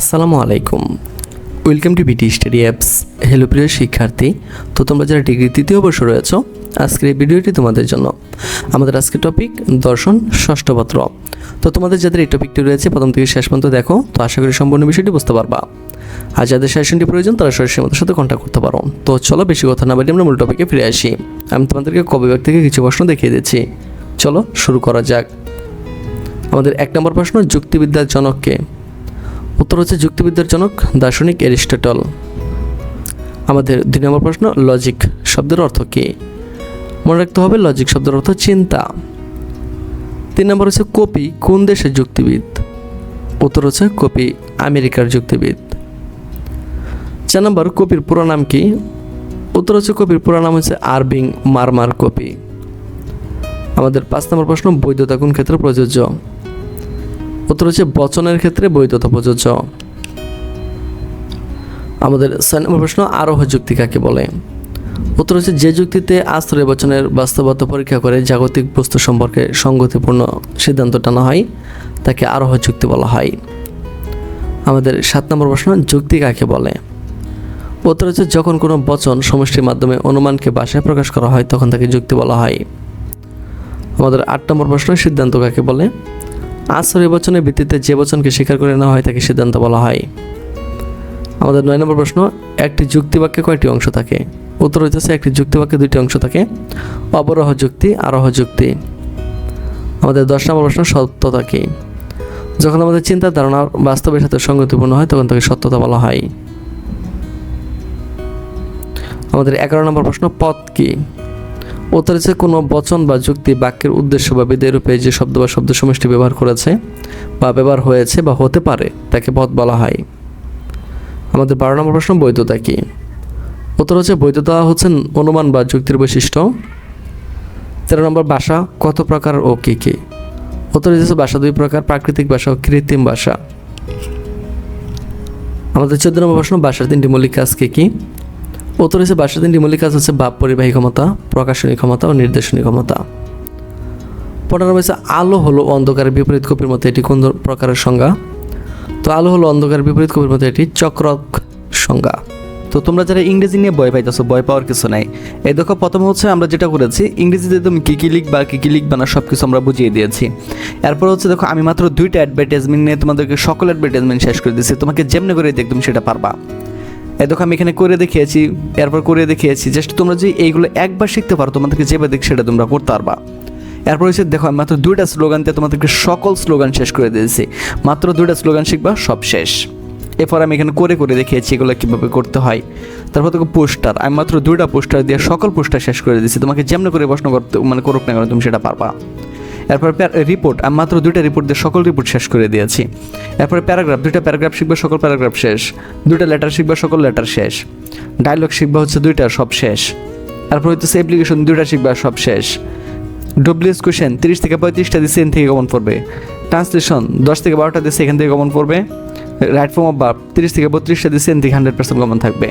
আসসালামু আলাইকুম। Welcome to BT study apps hello প্রিয় শিক্ষার্থী। তো তোমরা যারা ডিগ্রি তৃতীয় বর্ষ রয়েছ, আজকের এই ভিডিওটি তোমাদের জন্য। আমাদের আজকের টপিক দর্শন, ষষ্ঠ পত্র। তো তোমাদের যাদের এই টপিকটি রয়েছে, প্রথম থেকে শেষ পর্যন্ত দেখো, তো আশা করি সম্পূর্ণ বিষয়টি বুঝতে পারবা। আর যাদের সেশনটি প্রয়োজন, তারা সরাসরি আমাদের সাথে কন্ট্যাক্ট করতে পারো। তো চলো, বেশি কথা না বলে আমরা মূল টপিকে ফিরে আসি। আমি তোমাদেরকে কবিভাগ থেকে কিছু প্রশ্ন দেখিয়ে দিচ্ছি। চলো, শুরু করা যাক। আমাদের এক নম্বর প্রশ্ন, যুক্তিবিদ্যার জনককে উত্তর হচ্ছে যুক্তিবিদ্যার জনক, দার্শনিক এরিস্টটল। আমাদের দুই নম্বর প্রশ্ন লজিক শব্দের অর্থ কী? মনে রাখতে হবে লজিক শব্দের অর্থ চিন্তা। তিন নম্বর হচ্ছে কপি, কোন দেশের যুক্তিবিদ? উত্তর হচ্ছে কপি, আমেরিকার যুক্তিবিদ। চার নম্বর, কপির পুরো নাম কি? উত্তর হচ্ছে কপির পুরো নাম হচ্ছে আরবিং মারমার কপি। আমাদের পাঁচ নম্বর প্রশ্ন, বৈধতা কোন ক্ষেত্রে প্রযোজ্য? উত্তর হচ্ছে বচনের ক্ষেত্রে বৈধতা প্রযোজ্য আমাদের ছয় নম্বর প্রশ্ন, আরোহ যুক্তি কাকে বলে? উত্তর হচ্ছে, যে যুক্তিতে আশ্রয় বচনের বাস্তবতা পরীক্ষা করে জাগতিক বস্তু সম্পর্কে সঙ্গতিপূর্ণ সিদ্ধান্ত টানা হয়, তাকে আরোহ যুক্তি বলা হয়। আমাদের সাত নম্বর প্রশ্ন, যুক্তি কাকে বলে? উত্তর হচ্ছে, যখন কোনো বচন সমষ্টির মাধ্যমে অনুমানকে বাসায় প্রকাশ করা হয়, তখন তাকে যুক্তি বলা হয়। আমাদের আট নম্বর প্রশ্ন, সিদ্ধান্ত কাকে বলে? আশ্রয় বচনের ভিত্তিতে যে বচনকে স্বীকার করে নেওয়া হয় তাকে সিদ্ধান্ত বলা হয়। আমাদের নয় নম্বর প্রশ্ন, একটি যুক্তিবাক্যে কয়টি অংশ থাকে? উত্তর হইতেছে, একটি যুক্তিবাক্যে দুইটি অংশ থাকে। অবরোহ যুক্তি, আরোহ যুক্তি। আমাদের দশ নম্বর প্রশ্ন, সত্যতা কি? যখন আমাদের চিন্তার ধারণা বাস্তবের সাথে সঙ্গতিপূর্ণ হয়, তখন তাকে সত্যতা বলা হয়। আমাদের এগারো নম্বর প্রশ্ন, পথ কি? হচ্ছে কোনো বচন বা যুক্তি বাক্যের উদ্দেশ্য বা বিধেয় রূপে যে শব্দ বা শব্দ সমষ্টি ব্যবহার করেছে বা ব্যবহার হয়েছে বা হতে পারে, তাকে পথ বলা হয়। আমাদের বারো নম্বর প্রশ্ন, বৈধতা কি? উত্তর হচ্ছে, বৈধতা হচ্ছে অনুমান বা যুক্তির বৈশিষ্ট্য। তেরো নম্বর ভাষা কত প্রকার ও কী কী? উত্তর হচ্ছে ভাষা দুই প্রকার, প্রাকৃতিক ভাষা ও কৃত্রিম ভাষা আমাদের চোদ্দ নম্বর প্রশ্ন ভাষার তিনটি মৌলিক কাজ কী কী? উত্তর রয়েছে ভাষার তিনটি মৌলিক কাজ হচ্ছে ভাব পরিবাহী ক্ষমতা, প্রকাশনী ক্ষমতা ও নির্দেশনী ক্ষমতা। পনেরো হচ্ছে আলো হলো অন্ধকারের বিপরীত কপির মতো এটি কোন প্রকারের সংজ্ঞা? তো আলো হলো অন্ধকারের বিপরীত কপির মতো এটি চক্রক সংজ্ঞা। তো তোমরা যারা ইংরেজি নিয়ে ভয় পাইতেছো, ভয় পাওয়ার কিছু নাই। এই দেখো, প্রথম হচ্ছে আমরা যেটা করেছি, ইংরেজিতে তুমি কী কী লিখবা, কী কী লিখবা না সব কিছু আমরা বুঝিয়ে দিয়েছি। এরপর হচ্ছে দেখো, আমি মাত্র দুইটা অ্যাডভার্টাইজমেন্ট নিয়ে তোমাদেরকে সকল অ্যাডভার্টাইজমেন্ট শেষ করে দিয়েছি, তোমাকে যেমনি করে দেখ তুমি সেটা পারবা। এই দেখো, আমি এখানে করে দেখিয়েছি, এরপর করে দেখিয়েছি। জাস্ট তোমরা যদি এইগুলো একবার শিখতে পারো, তোমাদেরকে যেভাবে দেখ সেটা তোমরা করতে পারবা। এরপর হচ্ছে, দেখো, আমি মাত্র দুইটা স্লোগান দিয়ে তোমাদেরকে সকল স্লোগান শেষ করে দিয়েছি। মাত্র দুইটা স্লোগান শিখবা, সব শেষ। এরপর আমি এখানে করে করে দেখিয়েছি এগুলো কীভাবে করতে হয়। তারপর দেখো, পোস্টার। আমি মাত্র দুইটা পোস্টার দিয়ে সকল পোস্টার শেষ করে দিয়েছি। তোমাকে যেমন করে প্রশ্ন করতে মানে করুক না কেন, তুমি সেটা পারবা। এরপর রিপোর্ট আমি মাত্র দুইটা রিপোর্ট দিয়ে সকল রিপোর্ট শেষ করে দিয়েছি। এরপরে প্যারাগ্রাফ দুইটা প্যারাগ্রাফ শিখবে, সকল প্যারাগ্রাফ শেষ। দুইটা লেটার শিখবে, সকল লেটার শেষ। ডায়লগ শিখবে হচ্ছে দুইটা, সব শেষ। তারপর হচ্ছে অ্যাপ্লিকেশন দুইটা শিখবা, সব শেষ। ডব্লিউএস কোয়েশন তিরিশ থেকে পঁয়ত্রিশটা দিচ্ছে এখান থেকে কমন পড়বে। ট্রান্সলেশন দশ থেকে বারোটা দিচ্ছে এখান থেকে কমন পড়বে। রাইট ফর্ম অফ বার্ব তিরিশ থেকে বত্রিশটা দিচ্ছে এখান থেকে হান্ড্রেড পার্সেন্ট কমন থাকবে।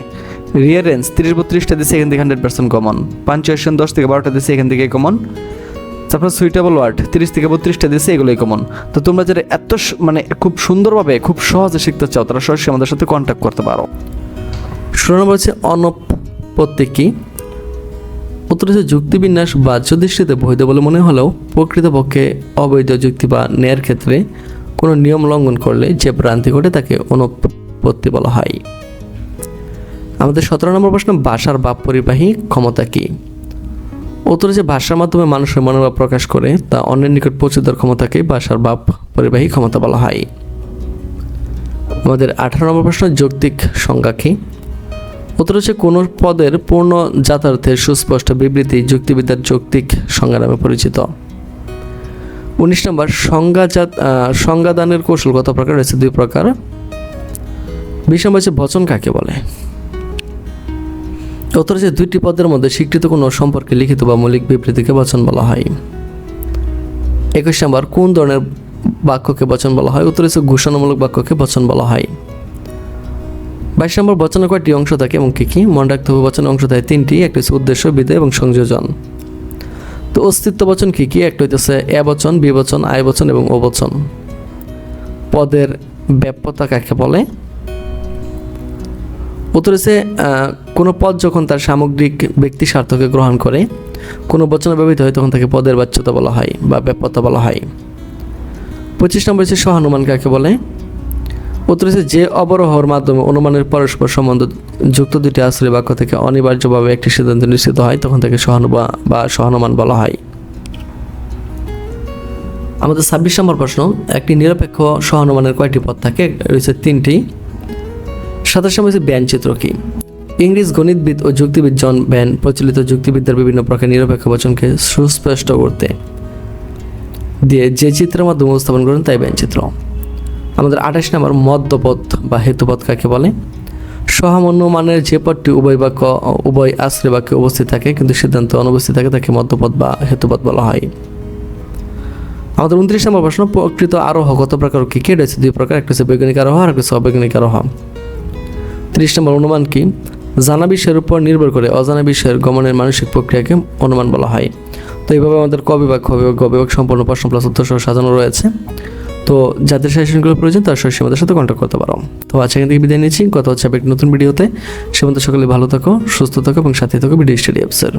রিয়ারেন্স তিরিশ, বত্রিশটা দিচ্ছে সেখান থেকে হান্ড্রেড পার্সেন্ট কমন পাঞ্চুয়েশন দশ থেকে বারোটা দিচ্ছে এখান থেকে কমন তারপর সুইটেবল ওয়ার্ড তিরিশ থেকে বত্রিশটা দিচ্ছে এগুলোই কমন তো তোমরা যারা এত মানে খুব সুন্দরভাবে, খুব সহজে শিখতে চাও, তারা সরাসরি আমাদের সাথে কন্ট্যাক্ট করতে পারো। ষোলো নম্বর হচ্ছে অনপত্তি কি উত্তর হচ্ছে যুক্তিবিন্যাস বাহ্য দৃষ্টিতে বৈধ বলে মনে হলেও প্রকৃতপক্ষে অবৈধ যুক্তি বা ন্যায়ের ক্ষেত্রে কোনো নিয়ম লঙ্ঘন করলে যে ভ্রান্তি ঘটে তাকে অনুপত্তি বলা হয়। আমাদের সতেরো নম্বর প্রশ্ন ভাষার বা পরিবাহী ক্ষমতা কী? উত্তর যে ভাষার মাধ্যমে মানুষের মনোভাব প্রকাশ করে, তা অন্যের নিকট পৌঁছে দেওয়ার ক্ষমতাকে ভাষার বাপ পরিবাহী ক্ষমতা বলা হয়। আমাদের আঠারো নম্বর প্রশ্ন, যৌক্তিক সংজ্ঞা কী? উত্তর হচ্ছে কোনো পদের পূর্ণ যাতায়াতের সুস্পষ্ট বিবৃতি যুক্তিবিদ্যার যৌক্তিক সংজ্ঞা নামে পরিচিত। উনিশ নম্বর সংজ্ঞাজাত সংজ্ঞাদানের কৌশল কত প্রকার রয়েছে দুই প্রকার। বিশ নম্বর হচ্ছে বচন কাকে বলে? হচ্ছে দুইটি পদের মধ্যে স্বীকৃত কোনো সম্পর্কে লিখিত বা মৌলিক বিবৃতিকে বচন বলা হয়। একুশ নম্বর, কোন ধরনের বাক্যকে বচন বলা হয়? উত্তর হচ্ছে ঘোষণামূলক বাক্যকে বচন বলা হয়। বাইশ নম্বর, বচনের কয়টি অংশ থাকে এবং কী কী? মনে রাখতে হবে, বচনের অংশ থাকে তিনটি, একটি হচ্ছে উদ্দেশ্য, বিধেয় এবং সংযোজন। তো অস্তিত্ব বচন কী কী? একটা হইতেছে এ বচন, বি বচন আয় বচন এবং ও বচন। পদের ব্যাপ্যতা কাকে বলে? উত্তর হচ্ছে কোনো পদ যখন তার সামগ্রিক ব্যক্তি স্বার্থকে গ্রহণ করে, কোনো বচনে ব্যবহৃত হয়, তখন তাকে পদের বাচ্যতা বলা হয় বা ব্যাপ্যতা বলা হয়। পঁচিশ নম্বর হচ্ছে সহানুমান কাকে বলে? উত্তর হচ্ছে যে অবরোহর মাধ্যমে অনুমানের পরস্পর সম্বন্ধ যুক্ত দুটি আশ্রয় বাক্য থেকে অনিবার্যভাবে একটি সিদ্ধান্ত নিশ্চিত হয়, তখন তাকে সহানুবা বা সহানুমান বলা হয়। আমাদের ছাব্বিশ নম্বর প্রশ্ন, একটি নিরপেক্ষ সহানুমানের কয়টি পদ থাকে? রয়েছে তিনটি। সাতাশ নম্বর হচ্ছে ব্যানচিত্র কি? ইংরেজ গণিতবিদ ও যুক্তিবিদ জন ব্যান প্রচলিত যুক্তিবিদ্যার বিভিন্ন প্রকার নিরপেক্ষ বচনকে সুস্পষ্ট করতে দিয়ে যে চিত্রের মাধ্যমে উপস্থাপন করেন তাই ব্যান চিত্র। আমাদের আঠাশ নম্বর মধ্যপথ বা হেতুপথ কাকে বলে? সহানুমানের যে পদটি উভয় বাক্য, উভয় আশ্রয় বাক্যে উপস্থিত থাকে, কিন্তু সিদ্ধান্ত অনুপস্থিত থাকে তাকে মধ্যপথ বা হেতুপথ বলা হয়। আমাদের উনত্রিশ নম্বর প্রশ্ন, প্রকৃত আরোহ কত প্রকার কি কে রয়েছে? দুই প্রকার, একটা হচ্ছে বৈজ্ঞানিক আরোহ আর একটা হচ্ছে অবৈজ্ঞানিক আরোহ। ত্রিশ নম্বর অনুমান কি? জানা বিষয়ের উপর নির্ভর করে অজানা বিষয়ের গমনের মানসিক প্রক্রিয়াকে অনুমান বলা হয়। তো এইভাবে আমাদের কবিভাগ কবিভাগ খ বিভাগ, গ সম্পূর্ণ প্রশ্ন প্লাস উত্তর সহ সাজানো রয়েছে। তো যাদের সাজেশনগুলো প্রয়োজন, তার সরাসরি সীমাদের সাথে কন্ট্যাক্ট করতে পারো। তো আজকে এখান থেকে বিদায় নিচ্ছি। কথা হচ্ছে একটি নতুন ভিডিওতে সে মধ্যে সকলে ভালো থাকো, সুস্থ থাকো এবং সাথে থাকো ভিডিও স্টাডি অফিসার